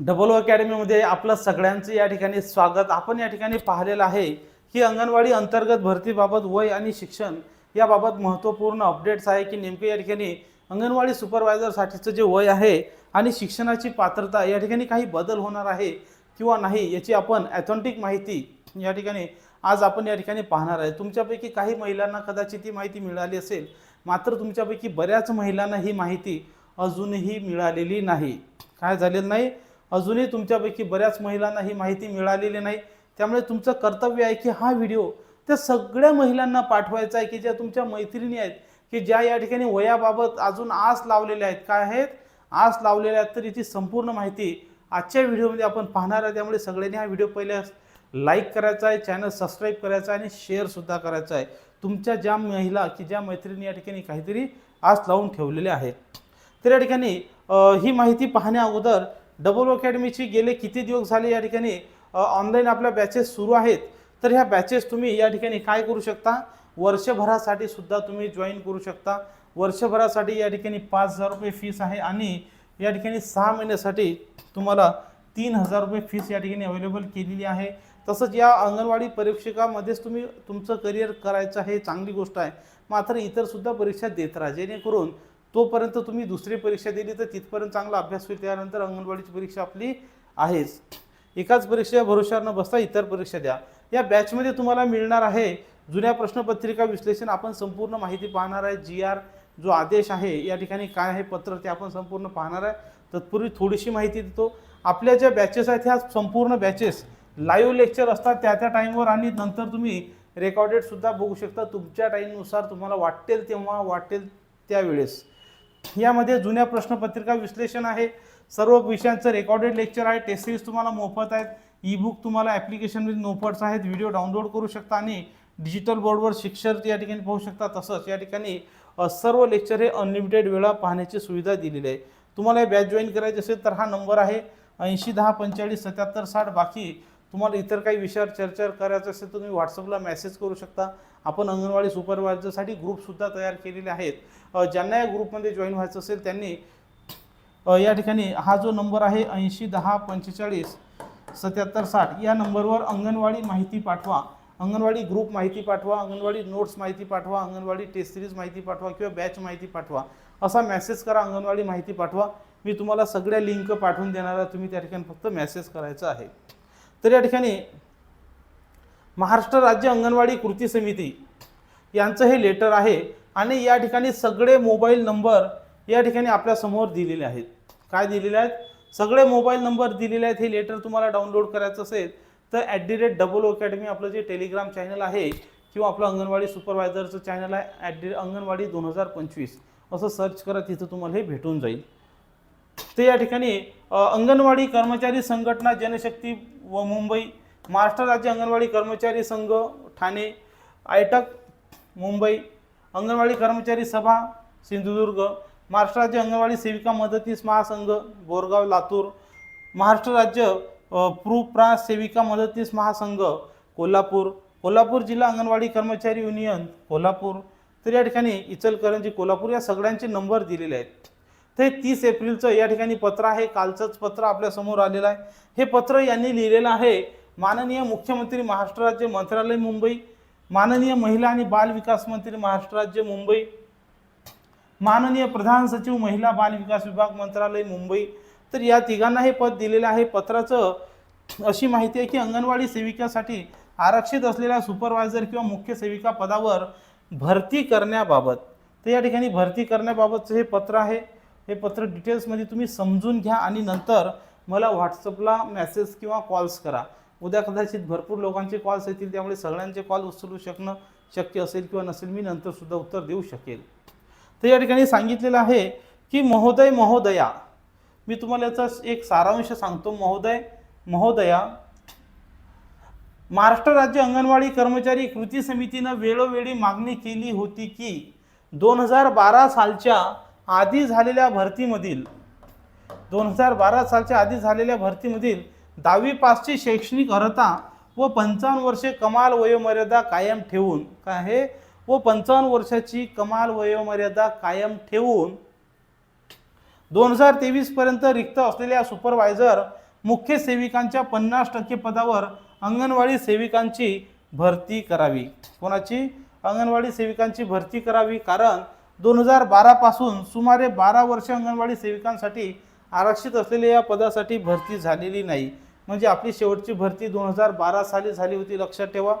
Double अकॅडमीमध्ये आपलं सगळ्यांचं या ठिकाणी स्वागत. आपण या ठिकाणी पाहिलेलं आहे की अंगणवाडी अंतर्गत भरतीबाबत वय आणि शिक्षण याबाबत महत्त्वपूर्ण अपडेट्स आहे की नेमके या ठिकाणी अंगणवाडी सुपरवायझरसाठीचं जे वय आहे आणि शिक्षणाची पात्रता या ठिकाणी काही बदल होणार आहे किंवा नाही याची आपण ॲथॉन्टिक माहिती या ठिकाणी आज आपण या ठिकाणी पाहणार आहे. तुमच्यापैकी काही महिलांना कदाचित ही माहिती मिळाली असेल मात्र तुमच्यापैकी बऱ्याच महिलांना ही माहिती अजूनही मिळालेली नाही. काय झालेलं नाही? अजूनही तुमच्यापैकी बऱ्याच महिलांना ही माहिती मिळालेली नाही. त्यामुळे तुमचं कर्तव्य आहे की हा व्हिडिओ त्या सगळ्या महिलांना पाठवायचा आहे की ज्या तुमच्या मैत्रिणी आहेत की ज्या या ठिकाणी वयाबाबत अजून आस लावलेल्या आहेत. काय आहेत? आस लावलेल्या आहेत तर याची संपूर्ण माहिती आजच्या व्हिडिओमध्ये आपण पाहणार आहे त्यामुळे सगळ्यांनी हा व्हिडिओ पहिले लाईक करायचा आहे चॅनल सबस्क्राईब करायचा आहे आणि शेअरसुद्धा करायचा आहे. तुमच्या ज्या महिला की ज्या मैत्रिणी या ठिकाणी काहीतरी आस लावून ठेवलेल्या आहेत. तर या ठिकाणी ही माहिती पाहण्या अगोदर डबल अकॅडमीची गेले किती दिवस झाले या ठिकाणी ऑनलाईन आपल्या बॅचेस सुरू आहेत. तर ह्या बॅचेस तुम्ही या ठिकाणी काय करू शकता? वर्षभरासाठी सुद्धा तुम्ही जॉईन करू शकता. वर्षभरासाठी या ठिकाणी पाच हजार रुपये फीस आहे आणि या ठिकाणी सहा महिन्यासाठी तुम्हाला तीन हजार रुपये फीस या ठिकाणी अवेलेबल केलेली आहे. तसंच या अंगणवाडी परीक्षकामध्येच तुम्ही तुमचं करिअर करायचं हे चांगली गोष्ट आहे. मात्र इतर सुद्धा परीक्षा देत राहा. जेणेकरून तोपर्यंत तुम्ही दुसरी परीक्षा दिली तर तिथपर्यंत चांगला अभ्यास होईल. त्यानंतर अंगणवाडीची परीक्षा आपली आहेच. एकाच परीक्षा भरोश्यावर न बसता इतर परीक्षा द्या. या बॅचमध्ये तुम्हाला मिळणार आहे जुन्या प्रश्नपत्रिका विश्लेषण. आपण संपूर्ण माहिती पाहणार आहे. जी आर जो आदेश आहे या ठिकाणी काय आहे पत्र ते आपण संपूर्ण पाहणार आहे. तत्पूर्वी थोडीशी माहिती देतो. आपल्या ज्या बॅचेस आहेत ह्या संपूर्ण बॅचेस लाईव्ह लेक्चर असतात त्या त्या टाईमवर आणि नंतर तुम्ही रेकॉर्डेडसुद्धा बघू शकता. तुमच्या टाईमनुसार तुम्हाला वाटेल तेव्हा वाटेल त्यावेळेस. यामध्ये जुन्या प्रश्नपत्रिका विश्लेषण आहे. सर्व विषयांचं रेकॉर्डेड लेक्चर आहे. टेस्ट सिरीज तुम्हाला मोफत आहेत. ई बुक तुम्हाला ॲप्लिकेशनमध्ये नोपट्स आहेत. व्हिडिओ डाउनलोड करू शकता आणि डिजिटल बोर्डवर शिक्षक या ठिकाणी पाहू शकता. तसंच या ठिकाणी सर्व लेक्चर हे अनलिमिटेड वेळा पाहण्याची सुविधा दिलेली आहे. तुम्हाला हे बॅच जॉईन करायची असेल तर हा नंबर आहे ऐंशी दहा पंचेचाळीस सत्याहत्तर साठ. बाकी तुम्हाला इतर काही विषयावर चर्चा करायचं असेल तर तुम्ही व्हॉट्सअपला मेसेज करू शकता. आपण अंगणवाडी सुपरवायझरसाठी ग्रुपसुद्धा तयार केलेले आहेत. ज्यांना या ग्रुपमध्ये जॉईन व्हायचं असेल त्यांनी या ठिकाणी हा जो नंबर आहे ऐंशी दहा पंचेचाळीस सत्याहत्तर साठ या नंबरवर अंगणवाडी माहिती पाठवा. अंगणवाडी ग्रुप माहिती पाठवा अंगणवाडी नोट्स माहिती पाठवा अंगणवाडी टेस्ट सिरीज माहिती पाठवा किंवा बॅच माहिती पाठवा. असा मेसेज करा अंगणवाडी माहिती पाठवा. मी तुम्हाला सगळ्या लिंक पाठवून देणार तुम्ही त्या ठिकाणी फक्त मेसेज करायचा आहे. तर या ठिकाणी महाराष्ट्र राज्य अंगणवाडी कृती समिती यांचं हे लेटर आहे आणि या ठिकाणी सगळे मोबाईल नंबर या ठिकाणी आपल्यासमोर दिलेले आहेत. काय दिलेले आहेत? सगळे मोबाईल नंबर दिलेले आहेत. हे लेटर तुम्हाला डाउनलोड करायचं असेल तर at the rate double academy आपलं जे टेलिग्राम चॅनल आहे किंवा आपलं अंगणवाडी सुपरवायझरचं चॅनल आहे ॲट दी अंगणवाडी दोन हजार पंचवीस. असं सर्च करा तिथं तुम्हाला हे भेटून जाईल. ते या ठिकाणी अंगणवाडी कर्मचारी संघटना जनशक्ती व मुंबई महाराष्ट्र राज्य अंगणवाडी कर्मचारी संघ ठाणे आयटक मुंबई अंगणवाडी कर्मचारी सभा सिंधुदुर्ग महाराष्ट्र राज्य अंगणवाडी सेविका मदतीस महासंघ बोरगाव लातूर महाराष्ट्र राज्य अ, प्रुप्रा सेविका मदतीस महासंघ कोल्हापूर कोल्हापूर जिल्हा अंगणवाडी कर्मचारी युनियन कोल्हापूर तर या ठिकाणी इचलकरंजी कोल्हापूर या सगळ्यांचे नंबर दिलेले आहेत. ते तीस एप्रिलचं या ठिकाणी पत्र आहे. कालचंच पत्र आपल्यासमोर आलेलं आहे. हे पत्र यांनी लिहिलेलं आहे. माननीय मुख्यमंत्री महाराष्ट्र राज्य मंत्रालय मुंबई माननीय महिला आणि बाल विकास मंत्री महाराष्ट्र राज्य मुंबई माननीय प्रधान सचिव महिला बाल विकास विभाग मंत्रालय मुंबई. तर या तिघांना हे पद दिलेलं आहे. पत्राचं अशी माहिती आहे की अंगणवाडी सेविकासाठी आरक्षित असलेल्या सुपरवायझर किंवा मुख्य सेविका पदावर भरती करण्याबाबत तर या ठिकाणी भरती करण्याबाबतचं हे पत्र आहे. हे पत्र डिटेल्समध्ये तुम्ही समजून घ्या आणि नंतर मला व्हॉट्सअपला मेसेज किंवा कॉल्स करा. उद्या कदाचित भरपूर लोकांचे कॉल्स येतील त्यामुळे सगळ्यांचे कॉल उचलू शकणं शक्य असेल किंवा नसेल मी नंतरसुद्धा उत्तर देऊ शकेल. तर या ठिकाणी सांगितलेलं आहे की महोदय महोदया. मी तुम्हाला याचा एक सारांश सांगतो. महोदय महोदया. महाराष्ट्र राज्य अंगणवाडी कर्मचारी कृती समितीनं वेळोवेळी मागणी केली होती की दोन हजार बारा सालच्या आधी झालेल्या भरतीमधील दोन हजार बारा सालच्या आधी झालेल्या भरतीमधील दहावी पासची शैक्षणिक अर्हता व पंचावन्न वर्षे कमाल वयोमर्यादा कायम ठेवून काय आहे व पंचावन्न वर्षाची कमाल वयोमर्यादा कायम ठेवून दोन हजार तेवीसपर्यंत रिक्त असलेल्या सुपरवायझर मुख्य सेविकांच्या पन्नास टक्के पदावर अंगणवाडी सेविकांची भरती करावी. कोणाची? अंगणवाडी सेविकांची भरती करावी कारण दोन हजार बारापासून सुमारे बारा वर्ष अंगणवाडी सेविकांसाठी आरक्षित असलेल्या या पदासाठी भरती झालेली नाही. म्हणजे आपली शेवटची भरती दोन हजार बारा साली झाली होती. लक्षात ठेवा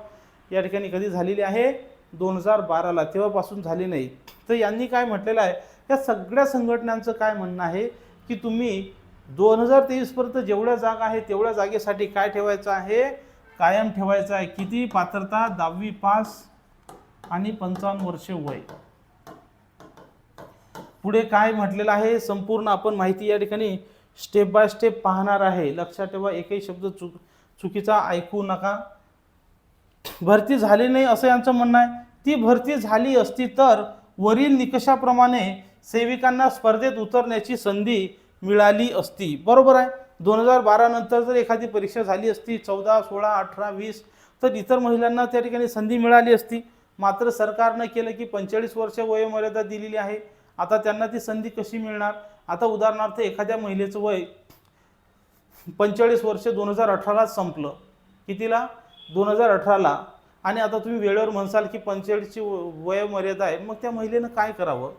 या ठिकाणी कधी झालेली आहे? दोन हजार बाराला तेव्हापासून झाली नाही. तर यांनी काय म्हटलेलं आहे? या सगळ्या संघटनांचं काय म्हणणं आहे? की तुम्ही दोन हजार तेवीसपर्यंत जेवढ्या जागा आहे तेवढ्या जागेसाठी काय ठेवायचं आहे? कायम ठेवायचं आहे. किती? पात्रता? दहावी पास आणि पंचावन्न वर्षे वय. पुढे काय म्हटलेलं आहे संपूर्ण आपण माहिती या ठिकाणी स्टेप बाय स्टेप पाहणार आहे. लक्षात ठेवा एकही शब्द चुक चुकीचा ऐकू नका. भरती झाली नाही असं यांचं म्हणणं आहे. ती भरती झाली असती तर वरील निकषाप्रमाणे सेविकांना स्पर्धेत उतरण्याची संधी मिळाली असती. बरोबर आहे? दोन हजार बारा नंतर जर एखादी परीक्षा झाली असती चौदा सोळा अठरा वीस तर इतर महिलांना त्या ठिकाणी संधी मिळाली असती. मात्र सरकारनं केलं की पंचेचाळीस वर्ष वयोमर्यादा दिलेली आहे. आता त्यांना ती संधी कशी मिळणार? आता उदाहरणार्थ एखाद्या महिलेचं वय पंचेचाळीस वर्ष दोन हजार अठरालाच संपलं. कितीला? दोन हजार अठराला. आणि आता तुम्ही वेळेवर म्हणसाल की पंचेचाळीसची वयोमर्यादा आहे मग त्या महिलेनं काय करावं?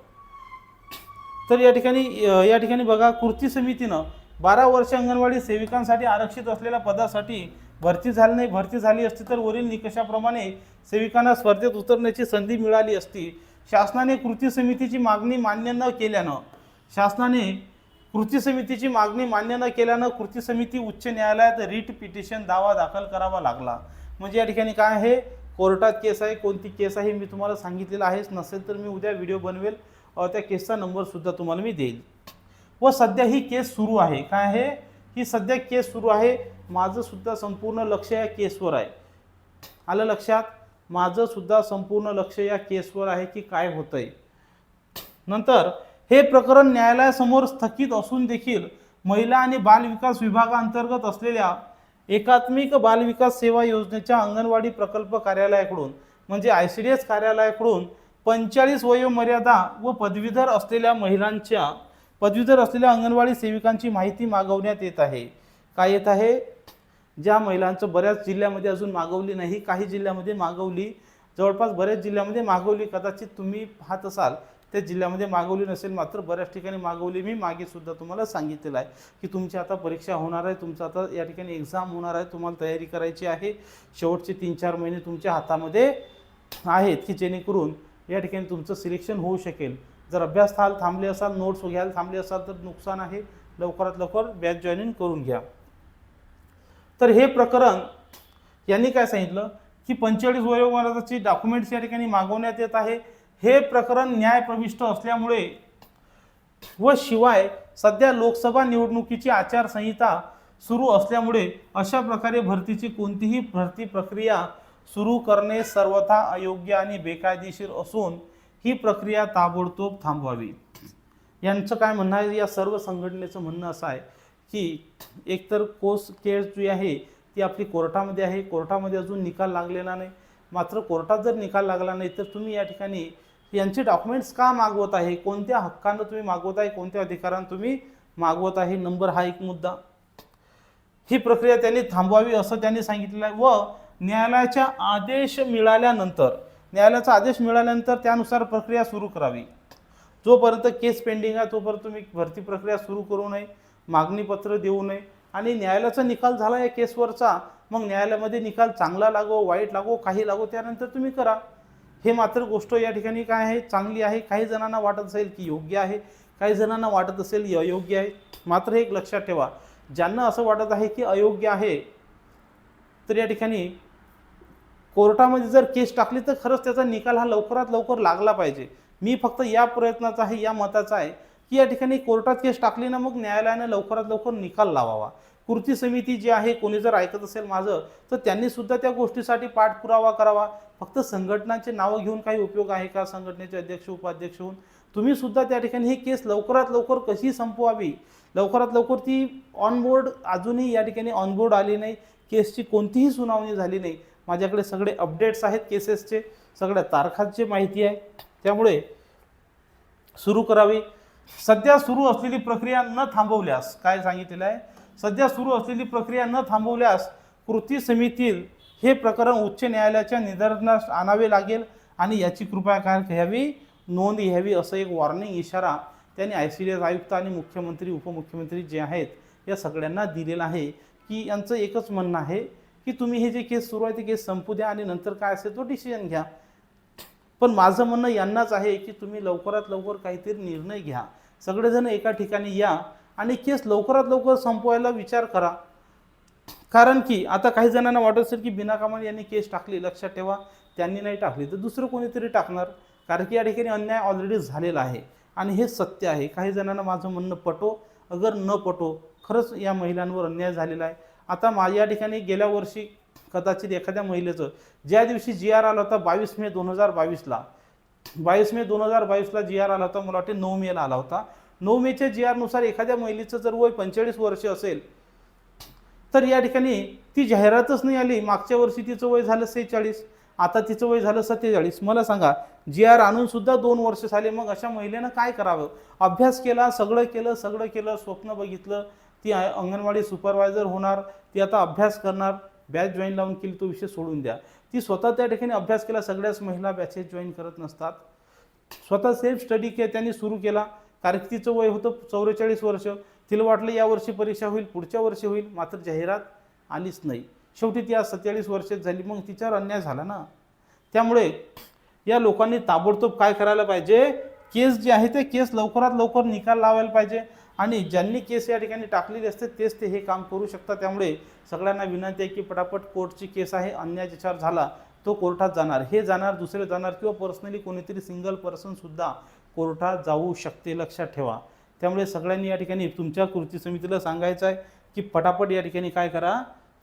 तर या ठिकाणी या ठिकाणी बघा कृती समितीनं बारा वर्ष अंगणवाडी सेविकांसाठी आरक्षित असलेल्या पदासाठी भरती झाली नाही भरती झाली असती तर वरील निकषाप्रमाणे सेविकांना स्पर्धेत उतरण्याची संधी मिळाली असती. शासनाने कृती समितीची मागणी मान्य न केल्यानं शासनाने कृती समितीची मागणी मान्य न केल्यानं कृती समिती उच्च न्यायालयात रिट पिटिशन दावा दाखल करावा लागला. म्हणजे या ठिकाणी काय आहे? कोर्टात केस आहे कोणती केस आहे मी तुम्हाला सांगितलेलं आहेच. नसेल तर मी उद्या व्हिडिओ बनवेल. त्या केसचा नंबरसुद्धा तुम्हाला मी देईल. व सध्या ही केस सुरू आहे. काय आहे? ही सध्या केस सुरू आहे. माझं सुद्धा संपूर्ण लक्ष या केसवर आहे. आलं लक्षात? माझंसुद्धा संपूर्ण लक्ष या केसवर आहे की काय होतंय. नंतर हे प्रकरण न्यायालयासमोर स्थगित असून देखील महिला आणि बालविकास विभागाअंतर्गत असलेल्या एकात्मिक बालविकास सेवा योजनेच्या अंगणवाडी प्रकल्प कार्यालयाकडून म्हणजे आय सी डी एस कार्यालयाकडून पंचेचाळीस वयोमर्यादा व पदवीधर असलेल्या महिलांच्या पदवीधर असलेल्या अंगणवाडी सेविकांची माहिती मागवण्यात येत आहे. काय येत आहे? ज्या महिलांचं बऱ्याच जिल्ह्यामध्ये अजून मागवली नाही काही जिल्ह्यामध्ये मागवली. जवळपास बऱ्याच जिल्ह्यामध्ये मागवली कदाचित तुम्ही पाहत असाल त्या जिल्ह्यामध्ये मागवली नसेल मात्र बऱ्याच ठिकाणी मागवली. मी मागे सुद्धा तुम्हाला सांगितलेलं आहे की तुमची आता परीक्षा होणार आहे तुमचं आता या ठिकाणी एक्झाम होणार आहे तुम्हाला तयारी करायची आहे. शेवटचे तीन चार महिने तुमच्या हातामध्ये आहेत की जेणेकरून या ठिकाणी तुमचं सिलेक्शन होऊ शकेल. जर अभ्यास थाल थांबले असाल नोट्स घ्यायला थांबले असाल तर नुकसान आहे. लवकरात लवकर बॅच जॉईनिंग करून घ्या. तर हे प्रकरण यांनी काय सांगितलं? की पंचेचाळीस वयोमानाची डॉक्युमेंट्स या ठिकाणी मागवण्यात येत आहे. हे प्रकरण न्यायप्रविष्ट असल्यामुळे व शिवाय सध्या लोकसभा निवडणुकीची आचारसंहिता सुरू असल्यामुळे अशा प्रकारे भरतीची कोणतीही भरती प्रक्रिया सुरू करणे सर्वथा अयोग्य आणि बेकायदेशीर असून ही प्रक्रिया ताबडतोब थांबवावी. यांचं काय म्हणणं आहे? या सर्व संघटनेचं म्हणणं असं आहे की एकतर कोर्स केस जी आहे ती आपली कोर्टामध्ये आहे. कोर्टामध्ये अजून निकाल लागलेला नाही. मात्र कोर्टात जर निकाल लागला नाही तर तुम्ही या ठिकाणी यांचे डॉक्युमेंट्स का मागवत आहे? कोणत्या हक्कानं तुम्ही मागवत आहे? कोणत्या अधिकारानं तुम्ही मागवत आहे? नंबर हा एक मुद्दा. ही प्रक्रिया त्यांनी थांबवावी असं त्यांनी सांगितलेलं आहे. व न्यायालयाच्या आदेश मिळाल्यानंतर न्यायालयाचा आदेश मिळाल्यानंतर त्यानुसार प्रक्रिया सुरू करावी. जोपर्यंत केस पेंडिंग आहे तोपर्यंत तुम्ही भरती प्रक्रिया सुरू करू नये. मागणीपत्र देऊ नये. आणि न्यायालयाचा निकाल झाला या केसवरचा मग न्यायालयामध्ये निकाल चांगला लागो वाईट लागो काही लागो त्यानंतर तुम्ही करा. हे मात्र गोष्ट या ठिकाणी काय आहे? चांगली आहे. काही जणांना वाटत असेल की योग्य आहे काही जणांना वाटत असेल अयोग्य आहे. मात्र हे एक लक्षात ठेवा ज्यांना असं वाटत आहे की अयोग्य आहे तर या ठिकाणी कोर्टामध्ये जर केस टाकली तर खरंच त्याचा निकाल हा लवकरात लवकर लागला पाहिजे. मी फक्त या प्रयत्नाचा आहे या मताचा आहे. की या ठिकाणी कोर्टात केस टाकली ना मग न्यायालयानं लवकरात लवकर निकाल लावावा. कृती समिती जी आहे कोणी जर ऐकत असेल माझं तर त्यांनी सुद्धा त्या गोष्टीसाठी पाठपुरावा करावा. फक्त संघटनांचे नावं घेऊन काही उपयोग आहे का? संघटनेचे अध्यक्ष उपाध्यक्ष होऊन. तुम्ही सुद्धा त्या ठिकाणी ही केस लवकरात लवकर कशी संपवावी? लवकरात लवकर ती ऑनबोर्ड अजूनही या ठिकाणी ऑनबोर्ड आली नाही. केसची कोणतीही सुनावणी झाली नाही. माझ्याकडे सगळे अपडेट्स आहेत केसेसचे सगळ्या तारखांची माहिती आहे. त्यामुळे सुरू करावी. सध्या सुरू असलेली प्रक्रिया न थांबवल्यास काय सांगितलेलं आहे? सध्या सुरू असलेली प्रक्रिया न थांबवल्यास कृती समितीत हे प्रकरण उच्च न्यायालयाच्या निदर्शनास आणावे लागेल आणि याची कृपया काय घ्यावी नोंद घ्यावी असं एक वॉर्निंग इशारा त्यांनी आय सी डी एस आयुक्त आणि मुख्यमंत्री उपमुख्यमंत्री जे आहेत या सगळ्यांना दिलेला आहे की यांचं एकच म्हणणं आहे की तुम्ही हे जे केस सुरू आहे ते केस संपू द्या आणि नंतर काय असेल तो डिसिजन घ्या. पण माझं म्हणणं यांनाच आहे की तुम्ही लवकरात लवकर काहीतरी निर्णय घ्या. सगळेजण एका ठिकाणी या आणि केस लवकरात लवकर संपवायला विचार करा. कारण की आता काही जणांना वाटत असेल की बिनाकामाने यांनी केस टाकली लक्षात ठेवा त्यांनी नाही टाकली तर दुसरं कोणीतरी टाकणार. कारण की या ठिकाणी अन्याय ऑलरेडी झालेला आहे आणि हे सत्य आहे. काही जणांना माझं म्हणणं पटो. अगर न पटो खरंच या महिलांवर अन्याय झालेला आहे. आता माझ्या या ठिकाणी गेल्या वर्षी कदाचित एखाद्या महिलेचं ज्या दिवशी जी आर आला होता बावीस मे दोन हजार बावीसला बावीस मे दोन हजार बावीसला जी आर आला होता. मला वाटते नऊ मेला आला होता. नऊ मेच्या जी आरनुसार एखाद्या महिलेचं जर वय पंचेचाळीस वर्ष असेल तर या ठिकाणी ती जाहिरातच नाही आली. मागच्या वर्षी तिचं वय झालं सेहेचाळीस आता तिचं वय झालं सत्तेचाळीस. मला सांगा जी आर आणूनसुद्धा दोन वर्ष झाले मग अशा महिलेनं काय करावं? अभ्यास केला सगळं केलं सगळं केलं स्वप्न बघितलं ती अंगणवाडी सुपरवायझर होणार ती आता अभ्यास करणार. बॅच जॉईन लावून केली तो विषय सोडून द्या. ती स्वतः त्या ठिकाणी अभ्यास केला सगळ्याच महिला बॅचेस जॉईन करत नसतात. स्वतः सेल्फ स्टडी के त्यांनी सुरू केला. कारण तिचं वय होतं चौवेचाळीस वर्ष. तिला वाटलं यावर्षी परीक्षा होईल पुढच्या वर्षी होईल मात्र जाहिरात आलीच नाही. शेवटी ती आज सत्तेचाळीस वर्षात झाली मग तिच्यावर अन्याय झाला ना? त्यामुळे या लोकांनी ताबडतोब काय करायला पाहिजे? केस जे आहे ते केस लवकरात लवकर निकाल लावायला पाहिजे. आणि ज्यांनी केस या ठिकाणी टाकलेली असते तेच ते हे काम करू शकतात. त्यामुळे सगळ्यांना विनंती आहे की पटापट कोर्टची केस आहे अन्याय ज्याच्यावर झाला तो कोर्टात जाणार. हे जाणार दुसरे जाणार किंवा पर्सनली कोणीतरी सिंगल पर्सनसुद्धा कोर्टात जाऊ शकते लक्षात ठेवा. त्यामुळे सगळ्यांनी या ठिकाणी तुमच्या कृती समितीला सांगायचं आहे की पटापट या ठिकाणी काय करा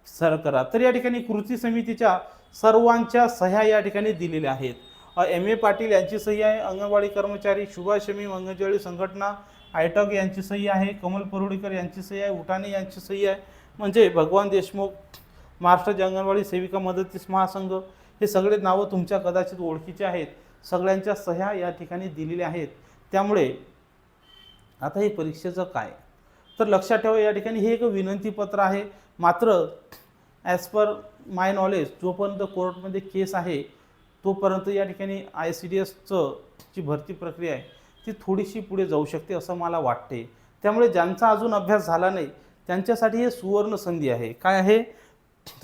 सर करा. तर या ठिकाणी कृती समितीच्या सर्वांच्या सह्या या ठिकाणी दिलेल्या आहेत. एम ए पाटील यांची सही आहे अंगणवाडी कर्मचारी शुभाशमी यमीम अंगणवाडी संघटना आयटॉक यांची सही आहे कमल परुडीकर यांची सही आहे उठाणे यांची सही आहे. म्हणजे भगवान देशमुख महाराष्ट्र अंगणवाडी सेविका मदतीस महासंघ हे सगळे नावं तुमच्या कदाचित ओळखीचे आहेत. सगळ्यांच्या सह्या या ठिकाणी दिलेल्या आहेत. त्यामुळे आता हे परीक्षेचं काय? तर लक्षात ठेवा या ठिकाणी हे एक विनंतीपत्र आहे. मात्र ॲज पर माय नॉलेज जोपर्यंत कोर्टमध्ये केस आहे तोपर्यंत या ठिकाणी आय सी डी एसचं जी भरती प्रक्रिया आहे ती थोडीशी पुढे जाऊ शकते असं मला वाटते. त्यामुळे ज्यांचा अजून अभ्यास झाला नाही त्यांच्यासाठी हे सुवर्ण संधी आहे. काय आहे?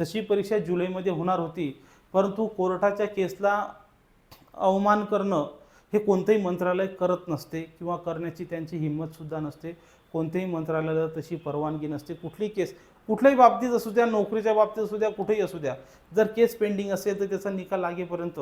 तशी परीक्षा जुलैमध्ये होणार होती परंतु कोर्टाच्या केसला अवमान करणं हे कोणतंही मंत्रालय करत नसते किंवा करण्याची त्यांची हिंमतसुद्धा नसते. कोणत्याही मंत्रालयाला तशी परवानगी नसते. कुठली केस कुठल्याही बाबतीत असू द्या नोकरीच्या बाबतीत असू द्या कुठेही असू द्या जर केस पेंडिंग असेल तर त्याचा निकाल लागेपर्यंत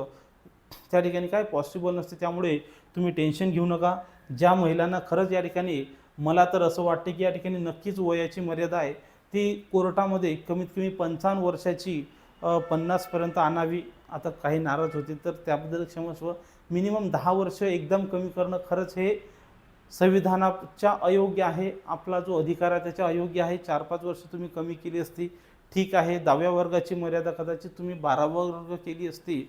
त्या ठिकाणी काय पॉसिबल नसते. त्यामुळे तुम्ही टेन्शन घेऊ नका. ज्या महिलांना खरंच या ठिकाणी मला तर असं वाटते की या ठिकाणी नक्कीच वयाची मर्यादा आहे. ती कोर्टामध्ये कमीत कमी पंचावन्न वर्षाची पन्नासपर्यंत आणावी. आता काही नाराज होते तर त्याबद्दल क्षमस्व मिनिमम दहा वर्ष एकदम कमी करणं खरंच हे संविधानाच्या अयोग्य आहे. आपला जो अधिकार आहे त्याच्या अयोग्य आहे. चार पाच वर्ष तुम्ही कमी केली असती ठीक आहे. दहाव्या वर्गाची मर्यादा कदाचित तुम्ही बारा वर्ग केली असती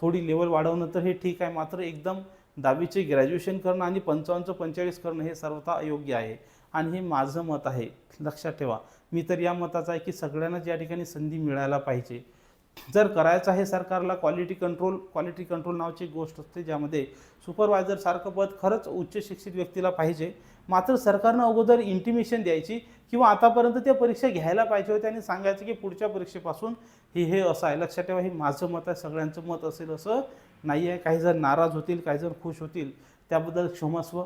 थोडी लेवल वाढवणं तर हे ठीक आहे. मात्र एकदम दहावीचे ग्रॅज्युएशन करणं आणि पंचावन्नचं पंचेचाळीस करणं हे सर्वथा अयोग्य आहे. आणि हे माझं मत आहे. लक्षात ठेवा. मी तर या मताचा आहे की सगळ्यांनाच या ठिकाणी संधी मिळायला पाहिजे. जर करायचं आहे सरकारला क्वालिटी कंट्रोल क्वालिटी कंट्रोल नावाची गोष्ट असते ज्यामध्ये सुपरवायझरसारखं पद खरंच उच्च शिक्षित व्यक्तीला पाहिजे. मात्र सरकारनं अगोदर इंटिमेशन द्यायची किंवा आतापर्यंत त्या परीक्षा घ्यायला पाहिजे होत्या आणि सांगायचं की पुढच्या परीक्षेपासून हे हे असं आहे. लक्षात ठेवा हे माझं मत आहे सगळ्यांचं मत असेल असं नाही आहे. काही जण नाराज होतील काही जण खुश होतील. त्याबद्दल क्षमस्व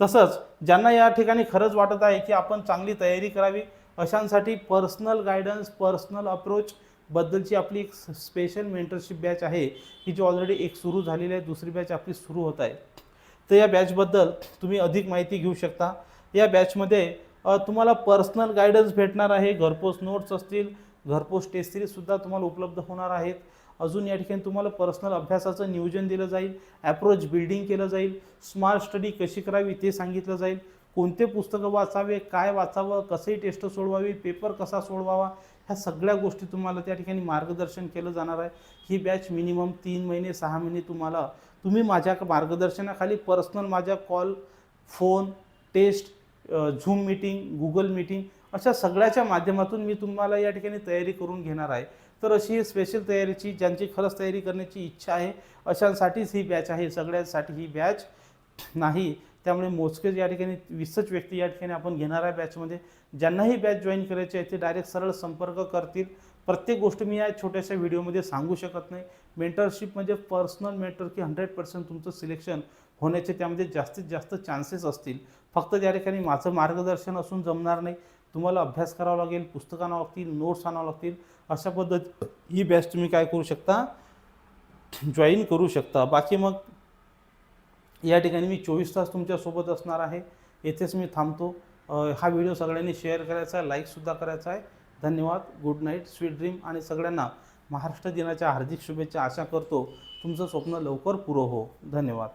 तसंच ज्यांना या ठिकाणी खरंच वाटत आहे की आपण चांगली तयारी करावी अशांसाठी पर्सनल गायडन्स पर्सनल अप्रोच बद्दलची आपली एक स्पेशल मेंटरशिप बॅच आहे की जी ऑलरेडी एक सुरू झालेली आहे दुसरी बॅच आपली सुरू होत आहे. तर या बॅचबद्दल तुम्ही अधिक माहिती घेऊ शकता. या बॅचमध्ये तुम्हाला पर्सनल गायडन्स भेटणार आहे घरपोच नोट्स असतील घरपोच टेस्टरीजसुद्धा तुम्हाला उपलब्ध होणार आहेत. अजून या ठिकाणी तुम्हाला पर्सनल अभ्यासाचं नियोजन दिलं जाईल ॲप्रोच बिल्डिंग केलं जाईल स्मार्ट स्टडी कशी करावी ते सांगितलं जाईल कोणते पुस्तकं वाचावे काय वाचावं कसंही टेस्ट सोडवावी पेपर कसा सोडवावा ह्या सगळ्या गोष्टी तुम्हाला त्या ठिकाणी मार्गदर्शन केलं जाणार आहे. ही बॅच मिनिमम तीन महिने सहा महिने तुम्हाला तुम्ही माझ्या मार्गदर्शनाखाली पर्सनल माझ्या call phone test zoom meeting Google meeting अशा सगळ्याच्या माध्यमातून मी तुम्हाला या ठिकाणी तयारी करून घेणार आहे. तर अशी ही स्पेशल तयारीची ज्यांची खरंच तयारी करण्याची इच्छा आहे अशांसाठीच ही बॅच आहे. सगळ्यांसाठी ही बॅच नाही. त्यामुळे मोजकेच या ठिकाणी वीसच व्यक्ती या ठिकाणी आपण घेणार आहे बॅचमध्ये ज्यांनाही बॅच जॉईन करायची आहे ते डायरेक्ट सरळ संपर्क करतील. प्रत्येक गोष्ट मी या छोट्याशा व्हिडिओमध्ये सांगू शकत नाही. मेंटरशिप म्हणजे पर्सनल मेंटर की हंड्रेड पर्सेंट तुमचं सिलेक्शन होण्याचे त्यामध्ये जास्तीत जास्त चान्सेस असतील. फक्त त्या ठिकाणी माझं मार्गदर्शन असून जमणार नाही. तुम्हाला अभ्यास करावा लागेल पुस्तकं आणावं लागतील नोट्स आणावं लागतील. अशा पद्धत ही बॅच तुम्ही काय करू शकता? जॉईन करू शकता. बाकी मग या ठिकाणी मी चोवीस तास तुमच्यासोबत असणार आहे. येथेच मी थांबतो. हा व्हिडिओ सगळ्यांनी शेअर करायचा आहे लाईकसुद्धा करायचा आहे. धन्यवाद. गुड नाईट स्वीट ड्रीम आणि सगळ्यांना महाराष्ट्र दिनाच्या हार्दिक शुभेच्छा आशा करतो. तुमचं स्वप्न लवकर पुरं हो. धन्यवाद.